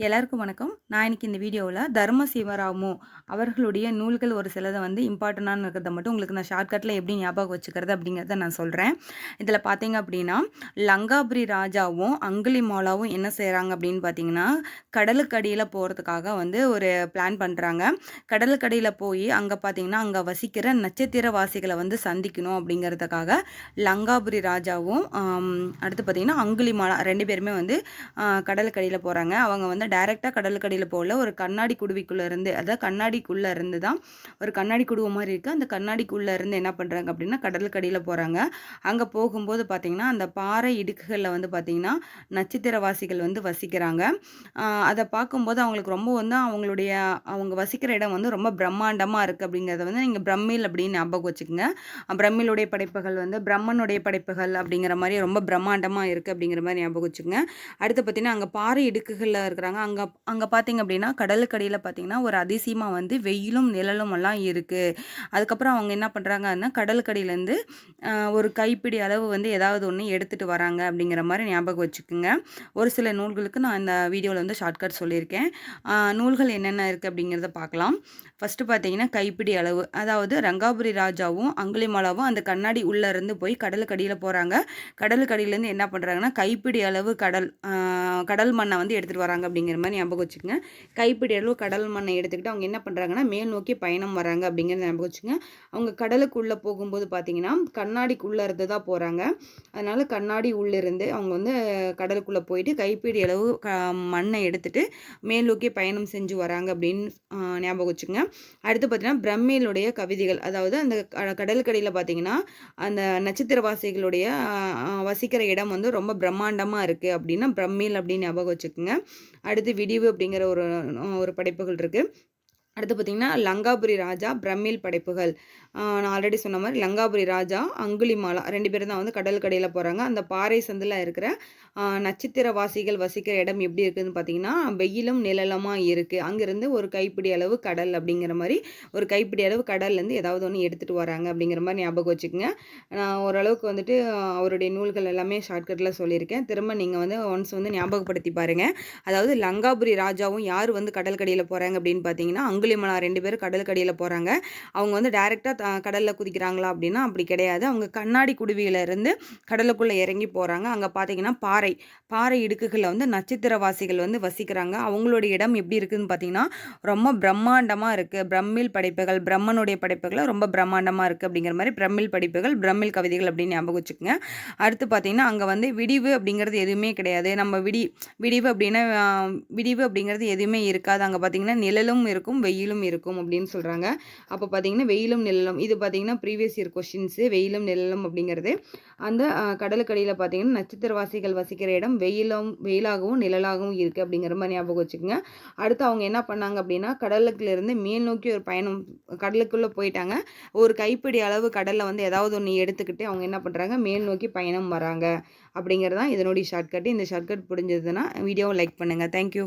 எல்லாருக்கும் வணக்கம். நான் இன்னைக்கு இந்த வீடியோவில் தர்ம சிவராமு அவர்களுடைய நூல்கள் ஒரு சிலதை வந்து இம்பார்ட்டண்டான இருக்கிறத மட்டும் உங்களுக்கு நான் ஷார்ட்கட்டில் எப்படி ஞாபகம் வச்சுக்கிறது அப்படிங்கிறத நான் சொல்கிறேன் இதில் பார்த்தீங்க அப்படின்னா லங்காபுரி ராஜாவும் அங்குலி மாலாவும் என்ன செய்கிறாங்க அப்படின்னு பார்த்தீங்கன்னா கடலுக்கடியில் போகிறதுக்காக வந்து ஒரு பிளான் பண்ணுறாங்க கடலுக்கடியில் போய் அங்கே பார்த்தீங்கன்னா அங்கே வசிக்கிற நட்சத்திரவாசிகளை வந்து சந்திக்கணும் அப்படிங்கிறதுக்காக லங்காபுரி ராஜாவும் அடுத்து பார்த்தீங்கன்னா அங்குலி மாலா ரெண்டு பேருமே வந்து கடலுக்கடியில் போகிறாங்க அவங்க வந்து டைரெக்டாக கடலுக்கடியில் போகல ஒரு கண்ணாடி குடுவிக்குள்ளே இருந்து அதாவது கண்ணாடிக்குள்ளே இருந்து தான் ஒரு கண்ணாடி குடுவை மாதிரி இருக்குது அந்த கண்ணாடிக்குள்ளே இருந்து என்ன பண்ணுறாங்க அப்படின்னா கடலுக்கடியில் போகிறாங்க அங்கே போகும்போது பார்த்தீங்கன்னா அந்த பாறை இடுக்குகளில் வந்து பார்த்தீங்கன்னா நட்சத்திரவாசிகள் வந்து வசிக்கிறாங்க. அதை பார்க்கும்போது அவங்களுக்கு ரொம்ப வந்து அவங்களுடைய அவங்க வசிக்கிற இடம் வந்து ரொம்ப பிரம்மாண்டமாக இருக்குது அப்படிங்கிறத வந்து நீங்கள் பிரம்மில் அப்படின்னு ஞாபகம் வச்சுக்கோங்க. பிரம்மிலுடைய படைப்புகள் வந்து பிரம்மனுடைய படைப்புகள் அப்படிங்கிற மாதிரி ரொம்ப பிரம்மாண்டமாக இருக்குது அப்படிங்கிற மாதிரி ஞாபகம் வச்சுக்கோங்க. அடுத்து பார்த்தீங்கன்னா அங்கே பாறை இடுக்குகளில் இருக்கிற போகிறாங்க அங்கே அங்கே பார்த்தீங்க அப்படின்னா கடலுக்கடியில் பார்த்தீங்கன்னா ஒரு அதிசயமாக வந்து வெயிலும் நிழலும் எல்லாம் இருக்குது அதுக்கப்புறம் அவங்க என்ன பண்ணுறாங்கன்னா கடலுக்கடியிலேருந்து ஒரு கைப்பிடி அளவு வந்து ஏதாவது ஒன்று எடுத்துகிட்டு வராங்க அப்படிங்கிற மாதிரி ஞாபகம் வச்சுக்கோங்க. ஒரு சில நூல்களுக்கு நான் இந்த வீடியோவில் வந்து ஷார்ட்கட் சொல்லியிருக்கேன். நூல்கள் என்னென்ன இருக்குது அப்படிங்கிறத பார்க்கலாம் ஃபஸ்ட்டு பார்த்தீங்கன்னா கைப்பிடி அளவு. அதாவது ரங்காபுரி ராஜாவும் அங்குலிமாலாவும் அந்த கண்ணாடி உள்ளே இருந்து போய் கடலுக்கடியில் போகிறாங்க கடலுக்கடியிலேருந்து என்ன பண்ணுறாங்கன்னா கைப்பிடி அளவு கடல் கடல் மண்ணை வந்து எடுத்துகிட்டு வராங்க அப்படிங்கிற மாதிரி ஞாபகம் வச்சுக்கோங்க. கைப்பிடி அளவு கடல் மண்ணை எடுத்துக்கிட்டு அவங்க என்ன பண்ணுறாங்கன்னா மேல் நோக்கி பயணம் வராங்க அப்படிங்கிறத ஞாபகம் வச்சுக்கோங்க. அவங்க கடலுக்குள்ளே போகும்போது பார்த்தீங்கன்னா கண்ணாடிக்குள்ளே இருந்து தான் போகிறாங்க அதனால் கண்ணாடி உள்ளிருந்து அவங்க வந்து கடலுக்குள்ளே போயிட்டு கைப்பிடி அளவு க மண்ணை எடுத்துட்டு மேல் நோக்கி பயணம் செஞ்சு வராங்க அப்படின்னு ஞாபகம் வச்சுக்கோங்க. அடுத்து பார்த்தீங்கன்னா பிரம்மேலுடைய கவிதைகள். அதாவது அந்த க- கடலுக்கடியில் பார்த்தீங்கன்னா அந்த நட்சத்திரவாசிகளுடைய வசிக்கிற இடம் வந்து ரொம்ப பிரம்மாண்டமாக இருக்குது அப்படின்னா பிரம்மில் அப்படின்னு ஞாபகம் வச்சுக்கோங்க. அடுத்து விடிவு அப்படிங்கிற ஒரு ஒரு படைப்புகள் இருக்குது அடுத்து பார்த்திங்கன்னா லங்காபுரி ராஜா பிரமிழ் படைப்புகள். நான் ஆல்ரெடி சொன்ன மாதிரி லங்காபுரி ராஜா அங்குலிமாலா ரெண்டு பேரும் தான் வந்து கடலுக்கடியில் போகிறாங்க அந்த பாறை சந்தில் இருக்கிற நட்சத்திரவாசிகள் வசிக்கிற இடம் எப்படி இருக்குதுன்னு பார்த்தீங்கன்னா வெயிலும் நிழலமாக இருக்குது அங்கேருந்து ஒரு கைப்பிடி அளவு கடல் அப்படிங்கிற மாதிரி ஒரு கைப்பிடி அளவு கடல்லேருந்து ஏதாவது ஒன்று எடுத்துகிட்டு வராங்க அப்படிங்கிற மாதிரி ஞாபகம் வச்சுக்கோங்க. நான் ஓரளவுக்கு வந்துட்டு அவருடைய நூல்கள் எல்லாமே ஷார்ட்கட்டில் சொல்லியிருக்கேன். திரும்ப நீங்கள் வந்து ஒன்ஸ் வந்து ஞாபகப்படுத்தி பாருங்கள் அதாவது லங்காபுரி ராஜாவும் யார் வந்து கடல் கடையில் போகிறாங்க அப்படின்னு பார்த்தீங்கன்னா அங்குலிமலா ரெண்டு பேரும் கடற்கடியில் போகிறாங்க அவங்க வந்து டைரெக்டாக கடலில் குதிக்கிறாங்களா அப்படின்னா அப்படி கிடையாது. அவங்க கண்ணாடி குடுவியிலேருந்து கடலுக்குள்ளே இறங்கி போகிறாங்க அங்கே பார்த்தீங்கன்னா பாறை பாறை இடுக்குகளில் வந்து நட்சத்திரவாசிகள் வந்து வசிக்கிறாங்க. அவங்களோட இடம் எப்படி இருக்குதுன்னு பார்த்தீங்கன்னா ரொம்ப பிரம்மாண்டமாக இருக்குது பிரம்மில் படைப்புகள் பிரம்மனுடைய படைப்புகளை ரொம்ப பிரம்மாண்டமாக இருக்குது அப்படிங்கிற மாதிரி பிரம்மில் படைப்புகள் பிரம்மில் கவிதைகள் அப்படின்னு ஞாபகம் வச்சுக்கோங்க. அடுத்து பார்த்தீங்கன்னா அங்கே வந்து விடிவு அப்படிங்கிறது எதுவுமே கிடையாது. நம்ம விடி விடிவு அப்படின்னா விடிவு அப்படிங்கிறது எதுவுமே இருக்காது. அங்கே பார்த்தீங்கன்னா நிழலும் இருக்கும் வெயிலும் இருக்கும் அப்படின்னு சொல்கிறாங்க அப்போ பார்த்தீங்கன்னா வெயிலும் நிழலும் இது பார்த்தீங்கன்னா ப்ரீவியஸ் இயர் கொஷின்ஸு வெயிலும் நிழலும் அப்படிங்கிறது. அந்த கடலுக்கடியில் பார்த்தீங்கன்னா நட்சத்திரவாசிகள் வசிக்கிற இடம் வெயிலும் வெயிலாகவும் நிழலாகவும் இருக்குது அப்படிங்கிற மாதிரி ஞாபகம் வச்சுக்கோங்க. அடுத்து அவங்க என்ன பண்ணாங்க அப்படின்னா கடலுக்குலேருந்து மேல் நோக்கி ஒரு பயணம் கடலுக்குள்ளே போயிட்டாங்க. ஒரு கைப்பிடி அளவு கடலில் வந்து ஏதாவது ஒன்று எடுத்துக்கிட்டு அவங்க என்ன பண்ணுறாங்க மேல் நோக்கி பயணம் வராங்க அப்படிங்கிறது தான் இதனுடைய ஷார்ட்கட் இந்த ஷார்ட்கட் புரிஞ்சதுன்னா வீடியோவை லைக் பண்ணுங்கள் தேங்க்யூ